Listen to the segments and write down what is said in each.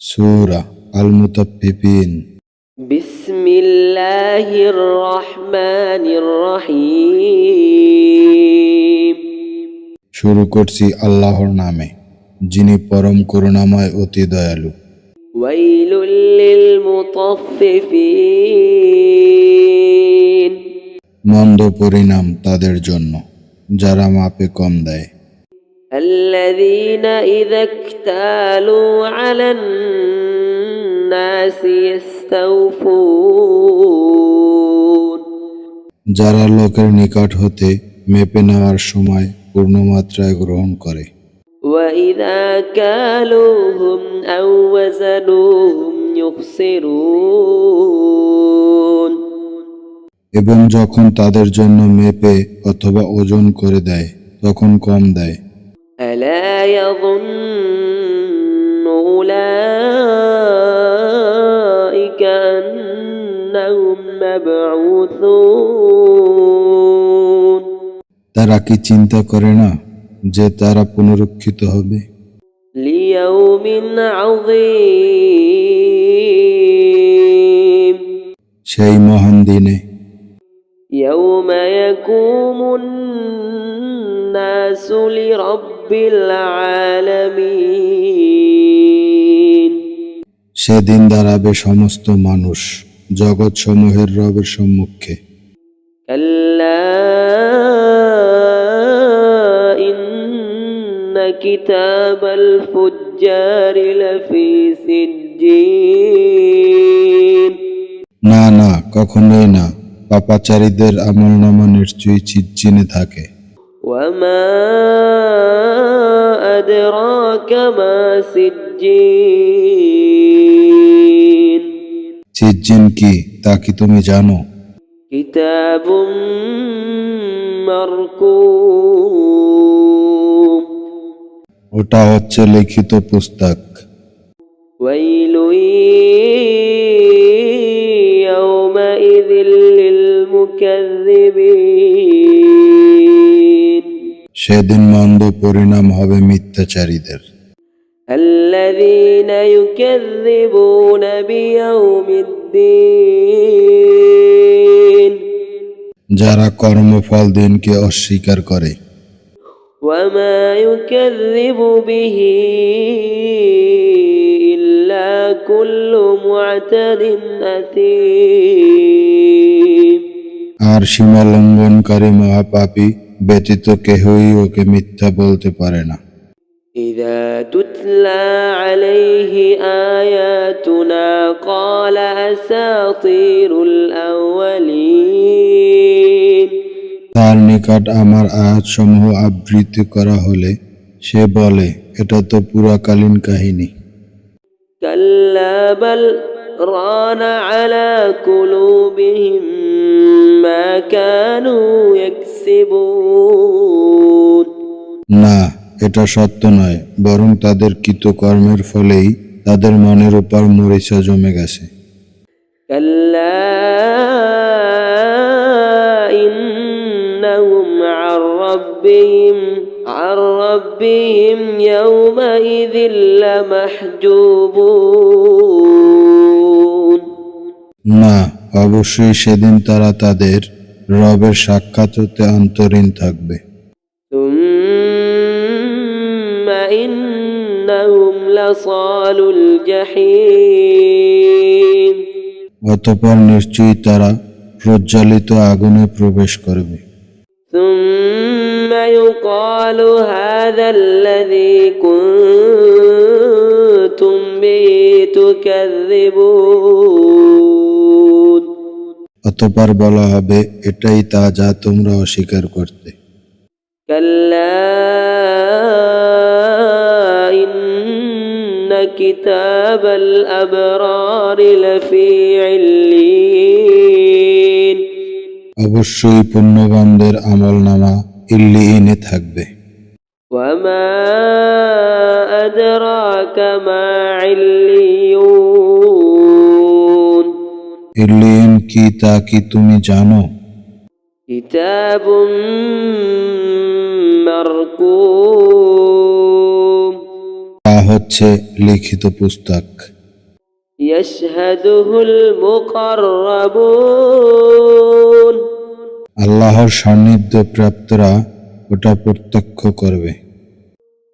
সুরা আল মুতাফিফিন বিসমিল্লাহির রহমানির রহিম। শুরু করছি আল্লাহর নামে যিনি পরম করুণাময় অতি দয়ালু। ওয়াইলুল লিল মুতাফফিফিন। মন্দ পরিণাম তাদের জন্য যারা মাপে কম দেয়। الذين إذا اكتالوا على الناس يستوفون যারা লোকের নিকট হতে মেপে নেওয়ার সময় পূর্ণমাত্রায় গ্রহণ করে وإذا كالوهم أو وزنوهم يخسرون এবং যখন তাদের জন্য মেপে অথবা ওজন করে দেয় তখন কম দেয় ألا يظن أولئك أنهم مبعوثون তারা কি চিন্তা করে না যে তারা পুনরুক্ষিত হবে ليوم عظيم সেই মহান দিনে يوم يقوم الناس لرب العالمين সেদিন দাঁড়াবে সমস্ত মানুষ জগৎ সমূহের রবের সম্মুখে كلا إن كتاب الفجار لفي سجين না না কখনোই না পাপাচারীদের আমল নামা নিশ্চয়ই চিচ্চিনে থাকে وما أدراك ما سجين চিজ্জিন কি তা কি তুমি জানো كتاب مرقوم ওটা হচ্ছে লিখিত পুস্তক ويل يومئذ للمكذبين সেদিন মন্দ পরিণাম হবে মিথ্যাচারীদের الذين يكذبون بيوم الدين যারা কর্মফল দিনকে অস্বীকার করে وما يكذب به إلا كل معتد أثيم আর সীমা লঙ্ঘনকারী মহাপাপী ব্যতীত কেহই ওকে মিথ্যা বলতে পারে না إذا تتلى عليه آياتنا قال أساطير الأولين তার নিকট আমার আয়াতসমূহ আবৃত্তি করা হলে সে বলে এটা তো পুরাকালীন কাহিনী كلا بل ران على قلوبهم ما كانوا يكسبون না এটা সত্য নয় বরং তাদের কৃতকর্মের ফলেই তাদের মনের উপর মরিচা জমে গেছে। না অবশ্যই সেদিন তারা তাদের রবের সাক্ষাৎ হতে অন্তরীণ থাকবে ثم إنهم لصال الجحيم অতপর নিশ্চয়ই তারা প্রজ্বলিত আগুনে প্রবেশ করবে ثم يقال هذا الذي كنتم به تكذبون অতপর বলা হবে এটাই তা যা তোমরা অস্বীকার করতে كلا إن كتاب الأبرار لفي علين অবশ্যই পুণ্যবানদের আমল নামা ইল্লিইনে থাকবে وما أدراك ما عليون ইল্লিইন কি তা কি তুমি জানো كتاب مرقوم তা হচ্ছে হচ্ছে লিখিত পুস্তক يشهده المقربون আল্লাহর সান্নিধ্য প্রাপ্তরা ওটা প্রত্যক্ষ করবে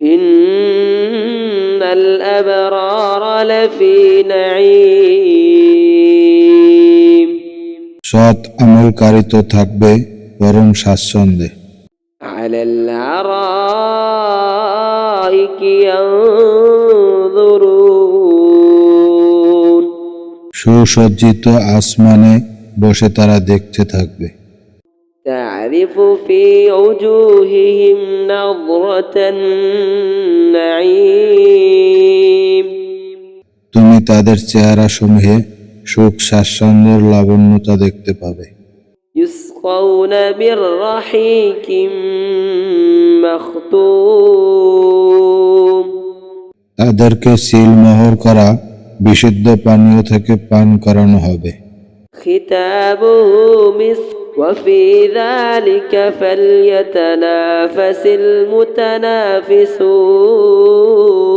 إن الأبرار لفي نعيم সৎ আমলকারী তো থাকবে পরম স্বাচ্ছন্দ্যে على الأرائك ينظرون সুসজ্জিত আসমানে বসে তারা দেখতে থাকবে تعرف في وجوههم نظرة النعيم তুমি তাদের চেহারা সমূহে সুখ স্বাচ্ছন্দ্যের লাবণ্যতা দেখতে পাবে يسقون من رحيق مختوم তাদেরকে সিলমোহর করা বিশুদ্ধ পানীয় থেকে পান করানো হবে ختامه مسك وفي ذلك فليتنافس المتنافسون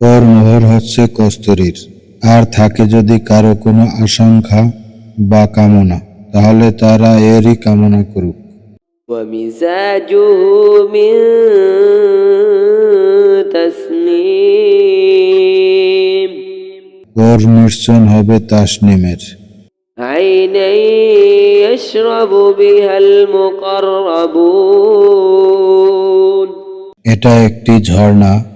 পর মোহর হচ্ছে কস্তুরীর। আর থাকে যদি কারও কোনো আশঙ্কা বা কামনা তাহলে তারা এরই কামনা করুক। ওর নির্সন হবে তাসনিমের। এটা একটি ঝর্ণা।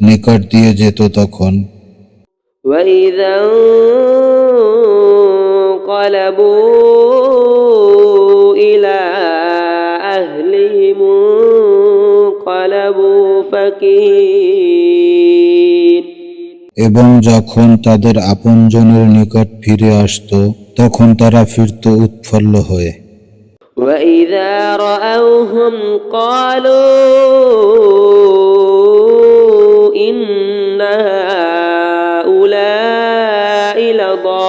নিকট দিয়ে যেত তখন وإذا انقلبوا إلى أهلهم انقلبوا فكهين এবং যখন তাদের আপনজনের নিকট ফিরে আসতো তখন তারা ফিরত উৎফুল্ল হয়ে وإذا رأوهم قالوا إن هؤلاء لضالون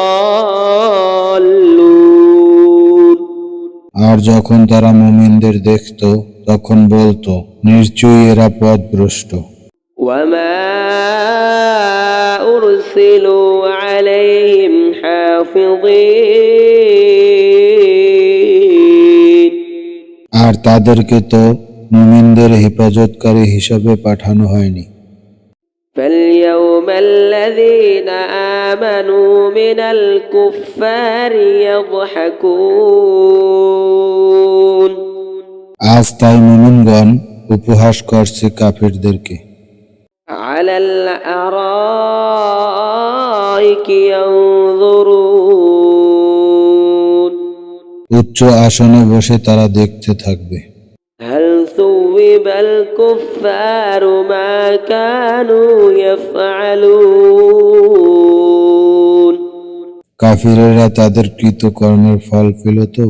আর যখন তারা মুমিনদের দেখত তখন বলতো নিশ্চয়ই এরা পথভ্রষ্ট وما أرسلوا عليهم حافظين আর তাদেরকে তো মুমিনদের হেফাজতকারী হিসাবে পাঠানো হয়নি فاليوم الذين آمنوا من الكفار يضحكون আজ তাই মুমিনগণ উপহাস করছে কাফিরদেরকে على الأرائك ينظرون উচ্চ আসনে বসে তারা দেখতে থাকবে هل ثوب الكفار ما كانوا يفعلون কাফিরেরা তাদের কৃতকর্মের ফল পেল তো